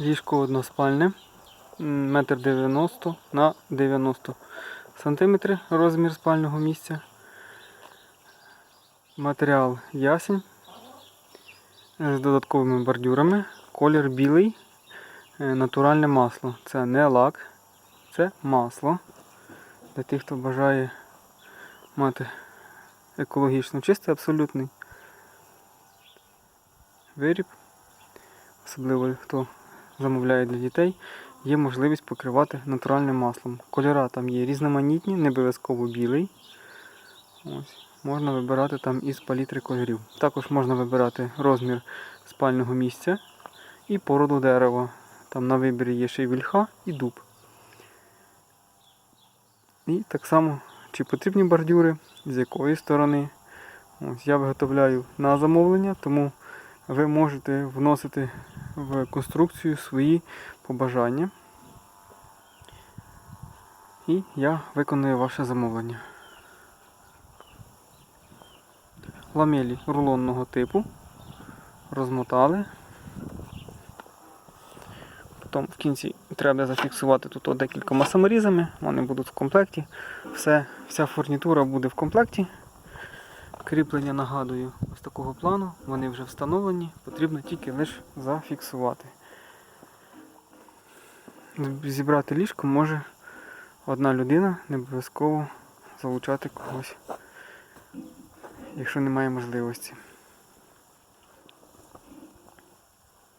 Ліжко односпальне, м, метр 90 на 90 сантиметри розмір спального місця. Матеріал ясень з додатковими бордюрами. Колір білий, е, натуральне масло. Це не лак, це масло. Для тих, хто бажає мати екологічно чистий, абсолютний виріб, особливо хто замовляє для дітей, є можливість покривати натуральним маслом. Кольора там є різноманітні, не обов'язково білий. Ось. Можна вибирати там із палітри кольорів. Також можна вибирати розмір спального місця і породу дерева. Там на вибір є ще й вільха і дуб. І так само, чи потрібні бордюри, з якої сторони. Ось, я виготовляю на замовлення, тому ви можете вносити в конструкцію свої побажання. І я виконую ваше замовлення. Ламелі рулонного типу. Розмотали. Потім в кінці треба зафіксувати тут декількома саморізами, вони будуть в комплекті. Все, вся фурнітура буде в комплекті. Кріплення нагадую ось такого плану, вони вже встановлені, потрібно тільки лише зафіксувати. Зібрати ліжко може одна людина, не обов'язково залучати когось, якщо немає можливості.